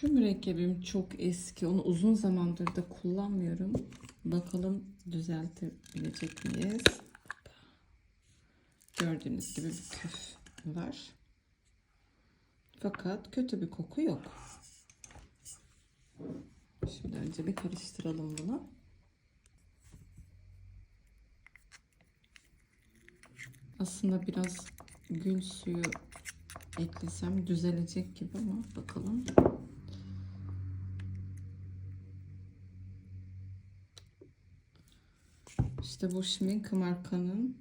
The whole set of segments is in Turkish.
Şu mürekkebim çok eski. Onu uzun zamandır da kullanmıyorum. Bakalım düzeltebilecek miyiz? Gördüğünüz gibi bir küf var. Fakat kötü bir koku yok. Şimdi önce bir karıştıralım bunu. Aslında biraz gül suyu eklesem düzelecek gibi ama bakalım. İşte bu Schmink markanın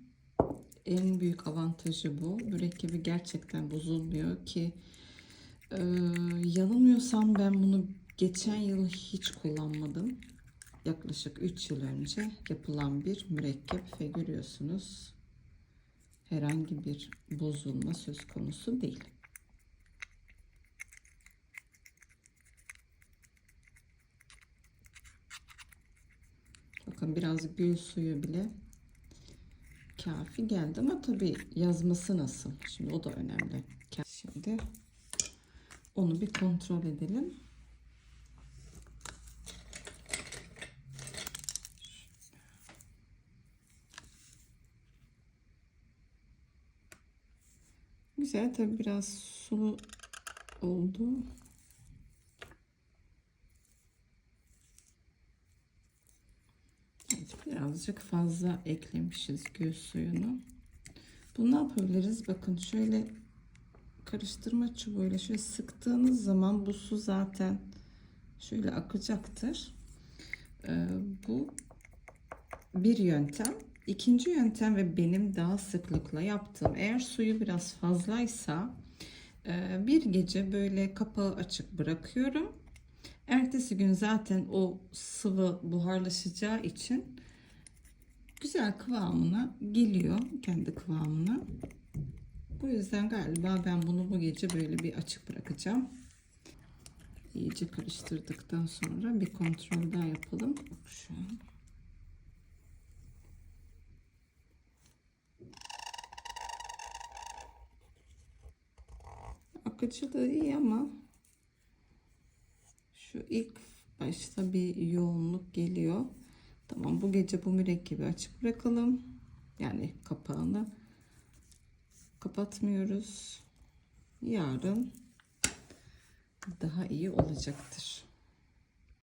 en büyük avantajı bu. Mürekkebi gerçekten bozulmuyor ki e, yanılmıyorsam ben bunu geçen yıl hiç kullanmadım. Yaklaşık 3 yıl önce yapılan bir mürekkep ve görüyorsunuz herhangi bir bozulma söz konusu değil. Bakın biraz gül suyu bile kafi geldi ama tabii yazması nasıl? Şimdi o da önemli. Şimdi onu bir kontrol edelim. Güzel tabii biraz sulu oldu. Birazcık fazla eklemişiz göz suyunu. Bunu ne yapabiliriz? Bakın şöyle karıştırma çubuğuyla şöyle sıktığınız zaman bu su zaten şöyle akacaktır. Ee, bu bir yöntem. İkinci yöntem ve benim daha sıklıkla yaptığım eğer suyu biraz fazlaysa e, bir gece böyle kapağı açık bırakıyorum. Ertesi gün zaten o sıvı buharlaşacağı için güzel kıvamına geliyor kendi kıvamına. Bu yüzden galiba ben bunu bu gece böyle bir açık bırakacağım. İyice karıştırdıktan sonra bir kontrol daha yapalım. Bak şu an. Akıcılığı iyi ama şu ilk başta bir yoğunluk geliyor. Tamam bu gece bu mürekkebi açık bırakalım. Yani kapağını kapatmıyoruz. Yarın daha iyi olacaktır.